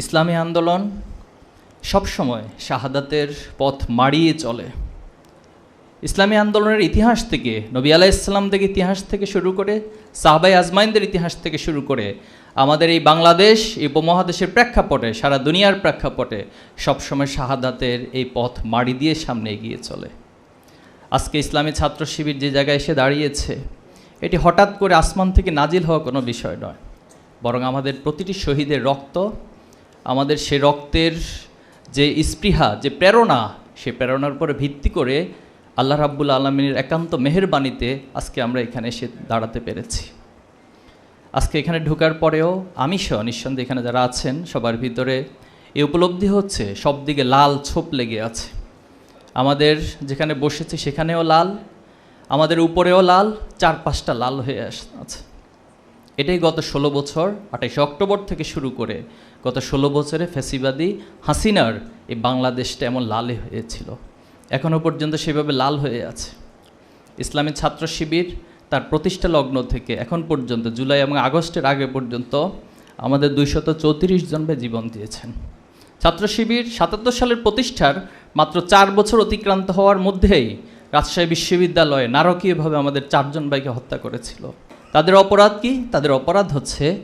ইসলামী আন্দোলন সবসময় শাহাদাতের পথ মাড়িয়ে চলে। ইসলামী আন্দোলনের ইতিহাস থেকে, নবী আলাহ ইসলাম থেকে ইতিহাস থেকে শুরু করে সাহবাই আজমাইনদের ইতিহাস থেকে শুরু করে, আমাদের এই বাংলাদেশ এই উপমহাদেশের প্রেক্ষাপটে, সারা দুনিয়ার প্রেক্ষাপটে সবসময় শাহাদাতের এই পথ মাড়ি দিয়ে সামনে এগিয়ে চলে। আজকে ইসলামী ছাত্র শিবির যে জায়গায় এসে দাঁড়িয়েছে, এটি হঠাৎ করে আসমান থেকে নাজিল হওয়া কোনো বিষয় নয়, বরং আমাদের প্রতিটি শহীদের রক্ত আমাদের সে রক্তের যে স্পৃহা, যে প্রেরণা, সে প্রেরণার উপরে ভিত্তি করে আল্লাহ রাব্বুল আলমিনের একান্ত মেহেরবাণীতে আজকে আমরা এখানে এসে দাঁড়াতে পেরেছি। আজকে এখানে ঢোকার পরেও আমি সহ নিঃসন্দেহে এখানে যারা আছেন, সবার ভিতরে এই উপলব্ধি হচ্ছে, সব দিকে লাল ছোপ লেগে আছে। আমাদের যেখানে বসেছি সেখানেও লাল, আমাদের উপরেও লাল চার পাঁচটা লাল হয়ে আস- আছে এটাই গত ষোলো বছর, আঠাইশে অক্টোবর থেকে শুরু করে গত ষোলো বছরে ফ্যাসিবাদী হাসিনার এই বাংলাদেশটা এমন লালে হয়েছিল। এখনও পর্যন্ত সেভাবে লাল হয়ে আছে। ইসলামী ছাত্র শিবির তার প্রতিষ্ঠা লগ্ন থেকে এখন পর্যন্ত জুলাই এবং আগস্টের আগে পর্যন্ত আমাদের দুইশত চৌত্রিশ জন ভাই জীবন দিয়েছেন। ছাত্র শিবির সাতাত্তর সালের প্রতিষ্ঠার মাত্র চার বছর অতিক্রান্ত হওয়ার মধ্যেই রাজশাহী বিশ্ববিদ্যালয়ে নারকীয়ভাবে আমাদের চারজন ভাইকে হত্যা করেছিল। তাদের অপরাধ কি? তাদের অপরাধ হচ্ছে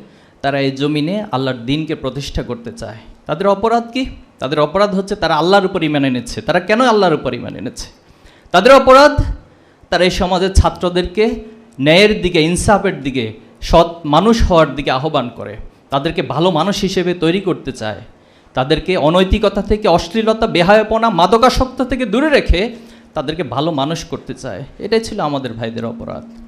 তারা এই জমিনে আল্লাহর দিনকে প্রতিষ্ঠা করতে চায়। তাদের অপরাধ কি? তাদের অপরাধ হচ্ছে তারা আল্লাহর উপর ইমান এনেছে। তারা কেন আল্লাহর উপর ইমান এনেছে? তাদের অপরাধ তারা এই সমাজের ছাত্রদেরকে ন্যায়ের দিকে, ইনসাফের দিকে, সৎ মানুষ হওয়ার দিকে আহ্বান করে। তাদেরকে ভালো মানুষ হিসেবে তৈরি করতে চায়। তাদেরকে অনৈতিকতা থেকে, অশ্লীলতা, বেহায়পনা, মাদকাসক্ত থেকে দূরে রেখে তাদেরকে ভালো মানুষ করতে চায়। এটাই ছিল আমাদের ভাইদের অপরাধ।